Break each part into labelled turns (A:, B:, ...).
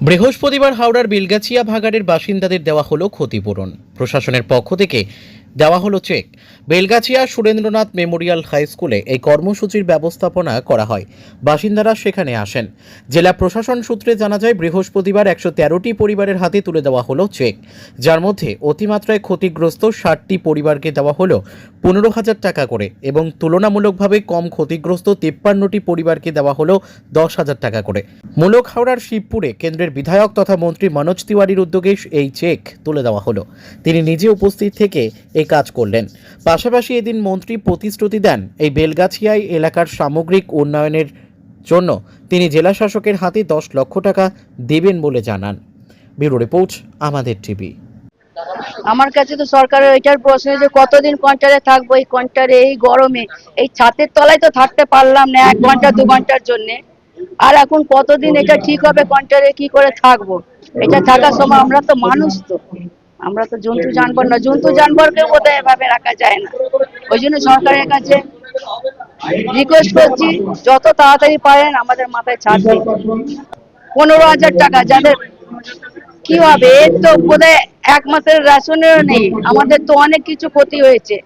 A: বৃহস্পতিবার হাওড়ার বিলগাছিয়া ভাগাড়ের বাসিন্দাদের দেওয়া হলো ক্ষতিপূরণ। প্রশাসনের পক্ষ থেকে দেওয়া হলো cheque. Belgachia Surendranath memorial high স্কুলে এই কর্মসূচির ব্যবস্থাপনা করা হয়। বাসিন্দারা সেখানে আসেন। জেলা প্রশাসন সূত্রে জানা যায়, বৃহস্পতিবার একশো তেরোটি পরিবারের হাতে তুলে দেওয়া হলো চেক। যার মধ্যে অতিমাত্রায় ক্ষতিগ্রস্ত ষাটটি পরিবারকে দেওয়া হলো পনেরো হাজার টাকা করে এবং তুলনামূলকভাবে কম ক্ষতিগ্রস্ত তিপ্পান্নটি পরিবারকে দেওয়া হলো দশ হাজার টাকা করে। মূলক হাওড়ার শিবপুরে কেন্দ্রের বিধায়ক তথা মন্ত্রী মনোজ তিওয়ারির উদ্যোগে এই চেক তুলে দেওয়া হলো। তিনি নিজে উপস্থিত থেকে এই কাজ করলেন। পাশাপাশি এদিন মন্ত্রী প্রতিশ্রুতি দেন এই বেলগাছিয়ায় এলাকার সামগ্রিক উন্নয়নের জন্য। তিনি জেলা শাসকের হাতে দশ লক্ষ টাকা দেবেন বলে জানান। ব্যুরো রিপোর্ট, আমাদের টিভি।
B: আমার কাছে তো সরকারের এটার প্রশ্ন যে কতদিন কন্টারে থাকব এই কন্টারে এই গরমে? এই ছাতের তলায় তো থাকতে পারলাম না এক ঘণ্টা, দু ঘণ্টার জন্য। আর এখন কতদিন এটা ঠিক হবে কন্টারে কি করে থাকব? এটা থাকার সময় আমরা তো মানুষ তো। আমরা তো জন্তু জানবর না। জন্তু জানবরকে বোধহয় এভাবে রাখা যায় না। ওই জন্য সরকারের কাছে রিকোয়েস্ট করছি যত তাড়াতাড়ি পারেন আমাদের মাথায় ছাড় দিন। পনেরো হাজার টাকা যাদের কি হবে এর তো বোধহয় এক মাসের রেশনেরও নেই। আমাদের তো অনেক কিছু ক্ষতি হয়েছে।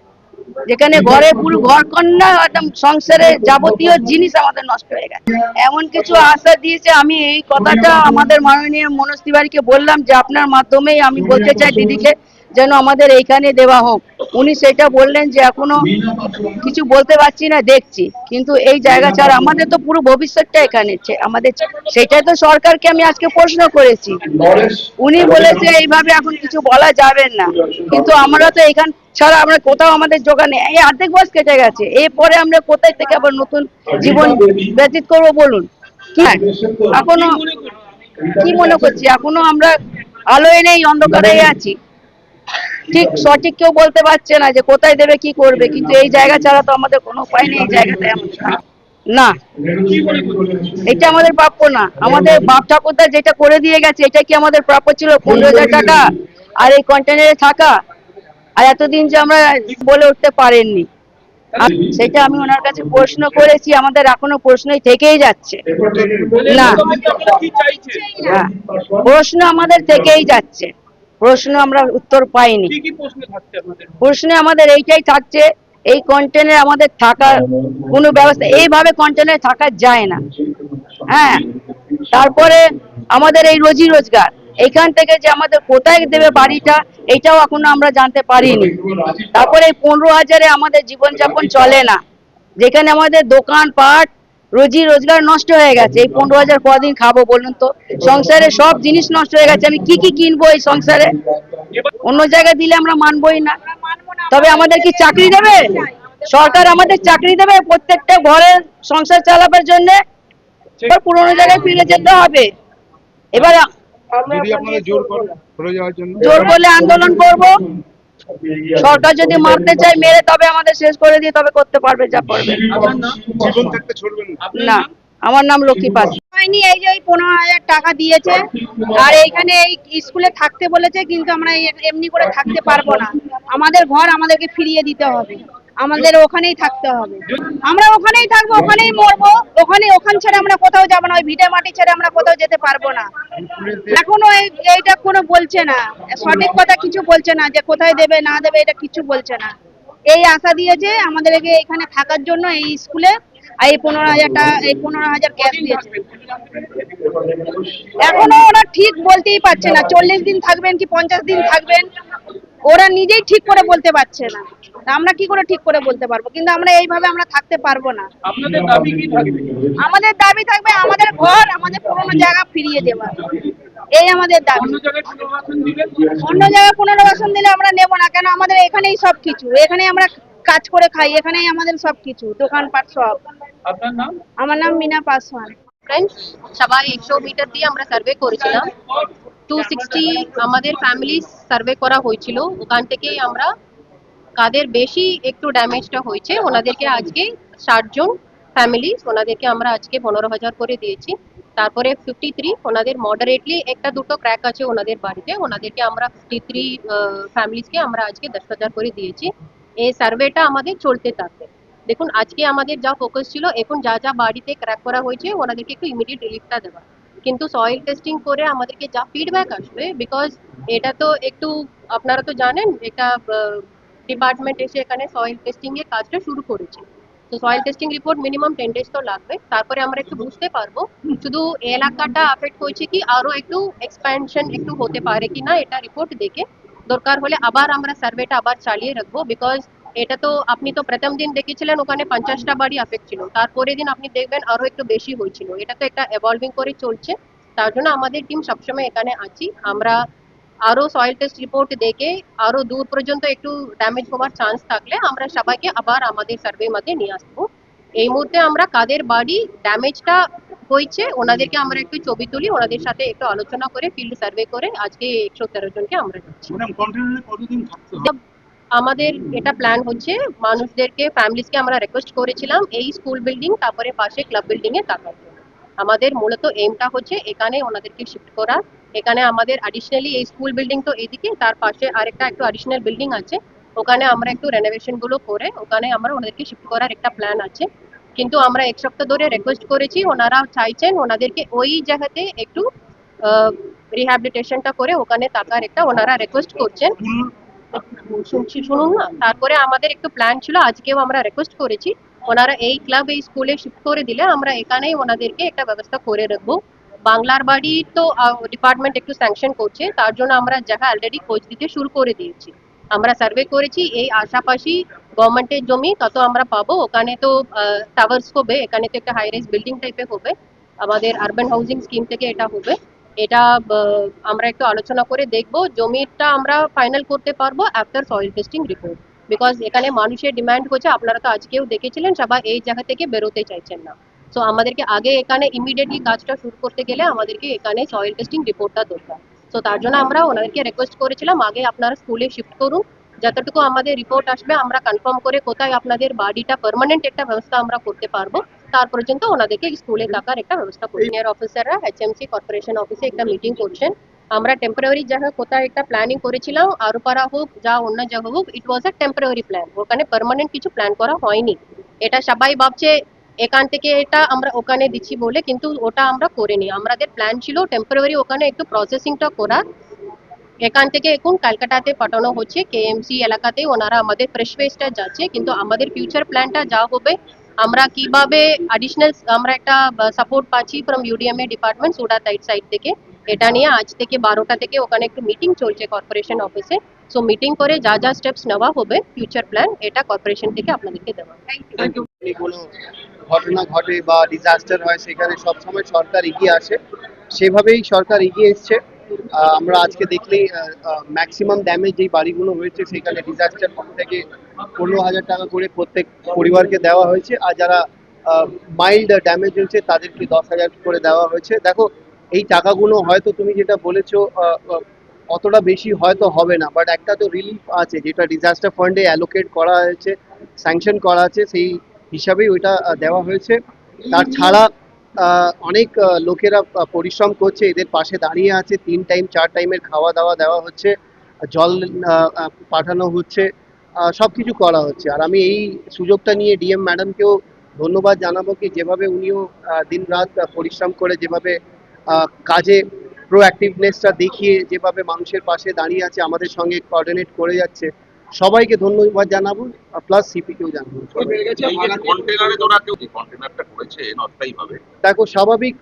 B: যেখানে ঘরে পুরো ঘর কন্যা, একদম সংসারে যাবতীয় জিনিস আমাদের নষ্ট হয়ে গেছে। এমন কিছু আশা দিয়েছে, আমি এই কথাটা আমাদের মাননীয় মনোজ তিওয়ারিকে বললাম যে আপনার মাধ্যমেই আমি বলতে চাই দিদিকে। যেন আমাদের এইখানে দেওয়া হোক। উনি সেটা বললেন যে এখনও কিছু বলতে পারছি না দেখছি। কিন্তু এই জায়গা ছাড়া আমাদের তো পুরো ভবিষ্যৎটা এখানে আমাদের সেটাই তো সরকারকে আমি আজকে প্রশ্ন করেছি। উনি বলেছে এইভাবে এখন কিছু বলা যাবে না। কিন্তু আমরা তো এখান ছাড়া আমরা কোথাও আমাদের যোগান নেই। এই অর্ধেক বয়স কেটে গেছে। এরপরে আমরা কোথায় থেকে আবার নতুন জীবন ব্যতীত করব বলুন? হ্যাঁ। এখনও কি মনে করছি? এখনও আমরা আলোয় নেই অন্ধকারেই আছি। ঠিক সঠিক কেউ বলতে পারছে না যে কোথায় দেবে কি করবে কিন্তু এই জায়গা ছাড়া তো আমাদের কোনো উপায় নেই এই থাকা। না। এটা আমাদের প্রাপ্য না। আমাদের বাপ ঠাকুরদা যেটা করে দিয়ে গেছে এটা কি আমাদের প্রাপ্য ছিল? পনেরো হাজার টাকা আর এই কন্টেনারে থাকা? আর এতদিন যে আমরা বলে উঠতে পারেননি। সেটা আমি ওনার কাছে প্রশ্ন করেছি আমাদের এখনও প্রশ্নই থেকেই যাচ্ছে। না। প্রশ্ন আমাদের থেকেই যাচ্ছে। প্রশ্ন আমরা উত্তর পাইনি।
C: প্রশ্নে
B: আমাদের? এইটাই থাকছে এই কন্টেনারে আমাদের থাকার কোনো ব্যবস্থা এইভাবে কন্টেনারে থাকা যায় না। হ্যাঁ তারপরে আমাদের এই রোজি রোজগার এখান থেকে যে আমাদের কোথায় দেবে বাড়িটা এটাও এখনও আমরা জানতে পারিনি। তারপরে এই পনেরো হাজারে আমাদের জীবনযাপন চলে না। যেখানে আমাদের দোকান পাট রোজি রোজগার নষ্ট হয়ে গেছে। এই পনেরো হাজার কদিন খাব বলুন তো। সংসারে সব জিনিস নষ্ট হয়ে গেছে। আমি কি কি কিনবো এই সংসারে? অন্য জায়গায় দিলে আমরা মানবোই না। তবে আমাদের কি চাকরি দেবে? সরকার আমাদের চাকরি দেবে প্রত্যেকটা ঘরের সংসার চালাবার জন্য? পুরোনো জায়গায় ফিরে যেতে হবে। এবার
C: জোর
B: করলে আন্দোলন করব। সরকার যদি মারতে চায় মেরে তবে আমাদের শেষ করে দিয়ে তবে করতে পারবে যা করবে।
C: আপনার নাম জীবন থাকতে ছড়বেন না।
B: আমার নাম লক্ষ্মী পাস
D: হয়নি এই যে পনেরো হাজার টাকা দিয়েছে। আর এইখানে এই স্কুলে থাকতে বলেছে কিন্তু আমরা এমনি করে থাকতে পারব না। আমাদের ঘর আমাদেরকে ফিরিয়ে দিতে হবে। আমাদের ওখানেই থাকতে হবে। আমরা ওখানেই থাকব ওখানেই মরবো। ওখানে ওখান ছেড়ে আমরা কোথাও যাব না ওই ভিটে মাটি ছেড়ে আমরা কোথাও যেতে পারব না। এখনও এই- এইটা কোনো বলছে না। সঠিক কথা কিছু বলছে না যে কোথায় দেবে না দেবে এটা কিছু বলছে না। এই আশা দিয়েছে আমাদেরকে এখানে থাকার জন্য এই স্কুলে আর এই পনেরো হাজার টাকা এই পনেরো হাজার ক্যাশ দিয়েছে। এখনও ওরা ঠিক বলতেই পারছে না। চল্লিশ দিন থাকবেন কি পঞ্চাশ দিন থাকবেন ওরা নিজেই ঠিক করে বলতে পারছে না। আমরা কি করে ঠিক করে বলতে পারব? কিন্তু আমরা এইভাবে আমরা থাকতে পারব না।
C: আপনাদের দাবি কি থাকবে?
D: আমাদের দাবি থাকবে আমাদের ঘর আমাদের পুরোনো জায়গা ফিরিয়ে দেওয়া এই আমাদের দাবি।
C: অন্য জায়গায় পুনর্বাসন দিলে
D: অন্য জায়গায় পুনর্বাসন দিলে আমরা নেব না কেন আমাদের এখানেই সব কিছু। এখানে আমরা কাজ করে খাই এখানেই আমাদের সব কিছু দোকানপাট সব।
C: আপনার নাম?
D: আমার নাম মিনা পাসওয়ান।
E: ফ্রেন্ডস সবাই একশো মিটার দিয়ে আমরা সার্ভে করেছিলাম। টু সিক্সটি আমাদের ফ্যামিলি সার্ভে করা হয়েছিল। ওখান থেকে আমরা কাদের বেশি একটু ড্যামেজটা হয়েছে, ওনাদেরকে আজকে ষাট জন ফ্যামিলি ওনাদেরকে আমরা আজকে পনেরো হাজার করে দিয়েছি। তারপরে ফিফটি থ্রি ওনাদের মডারেটলি একটা দুটো ক্র্যাক আছে ওনাদের বাড়িতে, ওনাদেরকে আমরা ফিফটি থ্রি ফ্যামিলিসকে আমরা আজকে দশ হাজার করে দিয়েছি। এই সার্ভেটা আমাদের চলতে থাকবে। দেখুন, আজকে আমাদের যা ফোকাস ছিল, এখন যা যা বাড়িতে ক্র্যাক করা হয়েছে, ওনাদেরকে একটু ইমিডিয়েট রিলিফটা দেওয়া। কিন্তু সয়েল টেস্টিং করে আমাদেরকে যা ফিডব্যাক আসবে বিকজ এটা তো একটু, আপনারা তো জানেন, এটা ডিপার্টমেন্ট এসে এখানে সয়েল টেস্টিং এর কাজটা শুরু করেছে। তো soil testing report minimum ten days তো লাগবে। তারপরে আমরা একটু বুঝতে পারব শুধু এলাকাটা আফেক্ট হয়েছে কি, আরও একটু এক্সপ্যানশন একটু হতে পারে কি না এটা রিপোর্ট দেখে। দরকার হলে আবার আমরা সার্ভেটা আবার চালিয়ে রাখব বিকজ এটা তো আপনি তো প্রথম দিন দেখেছিলেন ওখানে পঞ্চাশটা বাড়ি আফেক্ট ছিল। তারপরের দিন আপনি দেখবেন আরও একটু বেশি হয়েছিল। এটা তো একটা এভলভিং করে চলছে। তার জন্য আমাদের টিম সবসময় এখানে আছি। আমরা আরও সয়েল টেস্ট রিপোর্ট দেখে আরও দূর পর্যন্ত একটু ড্যামেজ হওয়ার চান্স থাকলে আমরা সবাইকে আবার আমাদের সার্ভে মধ্যে নিয়ে আসব। এই মুহূর্তে আমরা কাদের বাড়ি ড্যামেজটা হয়েছে ওনাদেরকে আমরা একটু ছবি তুলি ওনাদের সাথে একটু আলোচনা করে ফিল্ড সার্ভে করে আজকে একশো তেরো জনকে আমরা আমাদের এটা প্ল্যান হচ্ছে মানুষদেরকে ফ্যামিলিজকে আমরা রিকোয়েস্ট করেছিলাম এই স্কুল বিল্ডিং তারপরে পাশে ক্লাব বিল্ডিং এ থাকার জন্য। আমাদের মূলত এমটা হচ্ছে এখানে ওনাদেরকে শিফট করা এখানে আমাদের অ্যাডিশনালি এই স্কুল বিল্ডিং তো এদিকে, তার পাশে আরেকটা একটু অ্যাডিশনাল বিল্ডিং আছে। ওখানে আমরা একটু রেনোভেশনগুলো করে, ওখানে আমরা ওনাদেরকে শিফট করার একটা প্ল্যান আছে। কিন্তু আমরা এক সপ্তাহ ধরে রিকোয়েস্ট করেছি, ওনারা চাইছেন ওনাদেরকে ওই জায়গাতে একটু রিহ্যাবিলিটেশনটা করে ওখানে থাকার একটা ওনারা রিকোয়েস্ট করছেন। শুনছি, শুনুন না? তারপরে আমাদের একটু প্ল্যান ছিল, আজকেও আমরা রিকোয়েস্ট করেছি। ওনারা এই ক্লাব এই স্কুলে শিফট করে দিলে আমরা এখানেই ওনাদেরকে একটা ব্যবস্থা করে রাখব। বাংলার বাড়ি তো ডিপার্টমেন্ট একটু স্যাংশন করছে, তার জন্য আমরা জায়গা অলরেডি খোঁজ দিতে শুরু করে দিয়েছি। আমরা সার্ভে করেছি, এই আশাপাশি গভর্নমেন্টের জমি তত আমরা পাবো। ওখানে তো টাওয়ার্স হবে, এখানে তো একটা হাই রাইজ বিল্ডিং টাইপের হবে। আমাদের আরবান হাউজিং স্কিম থেকে এটা হবে। এটা আমরা একটু আলোচনা করে দেখব, জমিটা আমরা ফাইনাল করতে পারব after soil testing report because এখানে মানুষের ডিমান্ড হচ্ছে আপনারা তো আজকেও দেখেছিলেন, সবাই এই জায়গা থেকে বেরোতে চাইছেন না। সো আমাদেরকে আগে এখানে ইমিডিয়েটলি কাজটা শুরু করতে গেলে আমাদেরকে এখানে সয়েল টেস্টিং রিপোর্টটা দরকার। সো তার জন্য আমরা ওনাদেরকে রিকোয়েস্ট করেছিলাম আগে আপনারা স্কুলে শিফট করুন। যতটুকু আমাদের রিপোর্ট আসবে আমরা কনফার্ম করে কোথায় আপনাদের বাড়িটা পার্মানেন্ট একটা ব্যবস্থা আমরা করতে পারব। তার পর্যন্ত ওনাদেরকে স্কুলে থাকার একটা ব্যবস্থা করি সিনিয়র অফিসাররা এইচএমসি কর্পোরেশন অফিসে একটা মিটিং করছেন। আমরা টেম্পোরারি জায়গা কোথায় একটা প্ল্যানিং করেছিলাম আরোপাড়া হোক যা অন্য জায়গা হোক it was a temporary plan ওখানে পার্মানেন্ট কিছু প্ল্যান করা হয়নি। এটা সবাই ভাবছে এখান থেকে এটা আমরা ওখানে দিচ্ছি বলে, কিন্তু ওটা আমরা করিনি। আমাদের প্ল্যান ছিল টেম্পোরারি ওখানে একটু প্রসেসিংটা করা। এখান থেকে এখন ক্যালকাটাতে পাঠানো হচ্ছে কেএমসি এলাকাতে ওনারা আমাদের ফ্রেশ ওয়েস্টটা যাচ্ছে, কিন্তু আমাদের ফিউচার প্ল্যানটা যা হবে, আমরা কীভাবে অ্যাডিশনাল আমরা একটা সাপোর্ট পাচ্ছি from UDMA department SUDA side থেকে। এটা নিয়ে আজ থেকে বারোটা থেকে ওখানে একটু মিটিং চলছে কর্পোরেশন অফিসে সো মিটিং করে যা যা স্টেপস নেওয়া হবে ফিউচার প্ল্যান এটা কর্পোরেশন থেকে আপনাদেরকে দেওয়া থ্যাংক ইউ
F: কোনো ঘটনা ঘটে বা ডিজাস্টার হয়, সেখানে সবসময় সরকার এগিয়ে আসে। সেভাবেই সরকার এগিয়ে এসছে। আমরা আজকে দেখলেই ম্যাক্সিমাম ড্যামেজ যেই বাড়িগুলো হয়েছে, সেখানে ডিজাস্টার ফান্ড থেকে পনেরো হাজার টাকা করে প্রত্যেক পরিবারকে দেওয়া হয়েছে। আর যারা মাইল্ড ড্যামেজ হয়েছে, তাদেরকে দশ হাজার করে দেওয়া হয়েছে। দেখো, এই টাকাগুলো হয়তো তুমি যেটা বলেছ অতটা বেশি হয়তো হবে না। বাট একটা তো রিলিফ আছে, যেটা ডিজাস্টার ফান্ডে অ্যালোকেট করা হয়েছে স্যাংশন করা আছে, সেই হিসাবেই ওইটা দেওয়া হয়েছে। তার ছাড়া অনেক লোকেরা পরিশ্রম করছে, এদের পাশে দাঁড়িয়ে আছে, তিন টাইম, চার টাইমের খাওয়া দাওয়া দেওয়া হচ্ছে জল পাঠানো হচ্ছে সব কিছু করা হচ্ছে। আর আমি এই সুযোগটা নিয়ে ডিএম ম্যাডামকেও ধন্যবাদ জানাব কি, যেভাবে উনিও দিন রাত পরিশ্রম করে যেভাবে কাজে প্রোঅ্যাক্টিভনেসটা দেখিয়ে যেভাবে মানুষের পাশে দাঁড়িয়ে আছে, আমাদের সঙ্গে কোঅর্ডিনেট করে যাচ্ছে সবাইকে ধন্যবাদ জানাব আর প্লাস সিপিকেও জানাব। দেখো স্বাভাবিক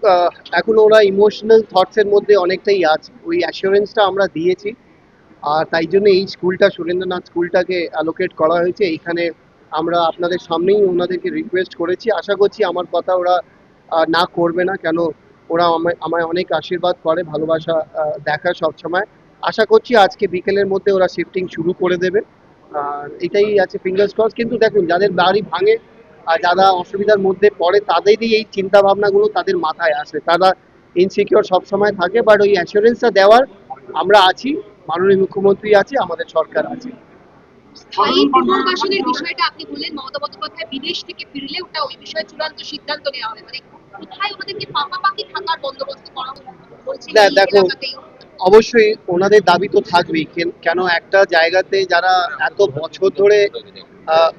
F: এখন ওরা ইমোশনাল থটস এর মধ্যে অনেকটাই আছে। ওই অ্যাসিওরেন্সটা আমরা দিয়েছি আর তাই জন্য এই স্কুলটা সুরেন্দ্রনাথ স্কুলটাকে অ্যালোকেট করা হয়েছে। এইখানে আমরা আপনাদের সামনেই ওনাদেরকে রিকোয়েস্ট করেছি। আশা করছি আমার কথা ওরা না করবে না কেন ওরা আমায় অনেক আশীর্বাদ করে ভালোবাসা দেখা সবসময়। আশা করছি আজকে বিকেলের মধ্যে ওরা শিফটিং শুরু করে দেবে। এটাই আছে ফিঙ্গার্স ক্রস কিন্তু দেখুন যাদের বাড়ি ভাঙে আর যারা অসুবিধার মধ্যে পড়ে তাদেরই এই চিন্তা ভাবনাগুলো তাদের মাথায় আসে। তারা ইনসিকিওর সবসময় থাকে বাট ওই অ্যাসুরেন্সটা দেওয়ার আমরা আছি মাননীয় মুখ্যমন্ত্রী আছে আমাদের সরকার আছে।
G: স্থায়ী পুনর্বাসনের বিষয়টা আপনি বললেন মমতা বন্দ্যোপাধ্যায় বিদেশ থেকে ফিরলে ওটা ওই বিষয়ে চূড়ান্ত সিদ্ধান্ত নেওয়া হবে। মানে কোথায় ওনাদেরকে পাকাপাকি থাকার বন্দোবস্ত করা বলছেন
F: দেখো। অবশ্যই ওনাদের দাবি তো থাকবেই, কেন- একটা জায়গাতে যারা এত বছর ধরে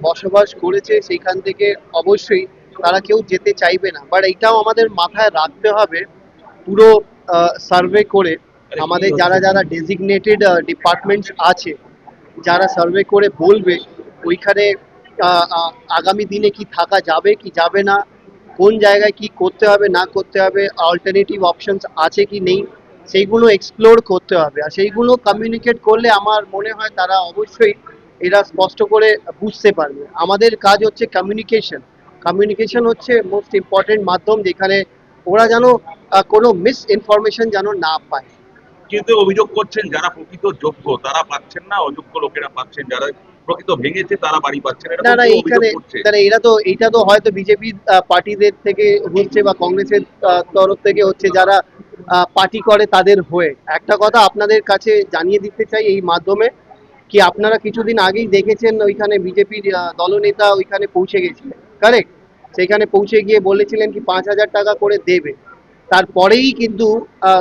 F: বসবাস করেছে সেইখান থেকে অবশ্যই তারা কেউ যেতে চাইবে না। বাট এটাও আমাদের মাথায় রাখতে হবে, পুরো সার্ভে করে আমাদের যারা যারা ডেজিগনেটেড ডিপার্টমেন্টস আছে, যারা সার্ভে করে বলবে ওইখানে আগামী দিনে কি থাকা যাবে, কি যাবে না, কোন জায়গায় কি করতে হবে, না করতে হবে অল্টারনেটিভ অপশনস আছে কি নেই সেইগুলো এক্সপ্লোর করতে হবে। আর সেইগুলো কমিউনিকেট করলে আমার মনে হয় তারা অবশ্যই এরা স্পষ্ট করে বুঝতে পারবে। আমাদের কাজ হচ্ছে কমিউনিকেশন কমিউনিকেশন হচ্ছে মোস্ট ইম্পর্টেন্ট মাধ্যম যেখানে ওরা যেন কোনো মিস ইনফরমেশন যেন না পায়।
H: কিন্তু অভিযোগ করছেন যারা প্রকৃত যোগ্য তারা পাচ্ছেন না। অযোগ্য লোকেরা পাচ্ছেন। যারা প্রকৃত ভেঙেছে তারা বাড়ি পাচ্ছেন এটা
F: না না এইখানে এরা তো এইটা তো হয়তো বিজেপি পার্টিদের থেকে হচ্ছে বা কংগ্রেসের তরফ থেকে হচ্ছে যারা পার্টি করে তাদের হয়ে। একটা কথা আপনাদের কাছে জানিয়ে দিতে চাই এই মাধ্যমে, কি আপনারা কিছুদিন আগেই দেখেছেন ওইখানে বিজেপির দলনেতা ওইখানে পৌঁছে গেছিলেন কারেক্ট সেখানে পৌঁছে গিয়ে বলেছিলেন কি পাঁচ হাজার টাকা করে দেবে। তারপরেই কিন্তু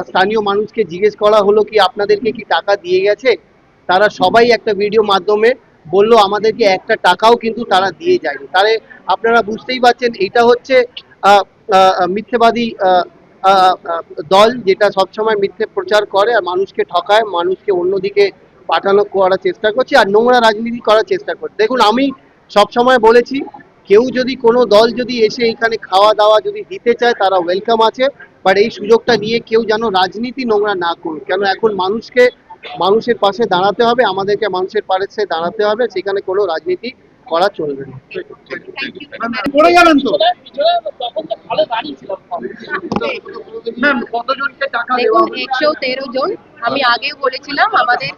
F: স্থানীয় মানুষকে জিজ্ঞেস করা হলো কি আপনাদেরকে কি টাকা দিয়ে গেছে? তারা সবাই একটা ভিডিও মাধ্যমে বলল, আমাদেরকে একটা টাকাও কিন্তু তারা দিয়ে যায়নি। তাহলে আপনারা বুঝতেই পারছেন, এটা হচ্ছে মিথ্যেবাদী দল যেটা সবসময় মিথ্যে প্রচার করে আর মানুষকে ঠকায়, মানুষকে অন্যদিকে পাঠানো করার চেষ্টা করছে আর নোংরা রাজনীতি করার চেষ্টা করছে। দেখুন, আমি সবসময় বলেছি, কেউ যদি কোনো দল যদি এসে এখানে খাওয়া দাওয়া যদি দিতে চায়, তারা ওয়েলকাম আছে বাট এই সুযোগটা নিয়ে কেউ যেন রাজনীতি নোংরা না করুক। কেন এখন মানুষকে, মানুষের পাশে দাঁড়াতে হবে, আমাদেরকে মানুষের পাশে দাঁড়াতে হবে, সেখানে কোনো রাজনীতি করা চলবে না।
C: পড়ে গেলেন তো? কতজনকে টাকা দেওয়া
E: একশো তেরো জন। আমি আগেও বলেছিলাম আমাদের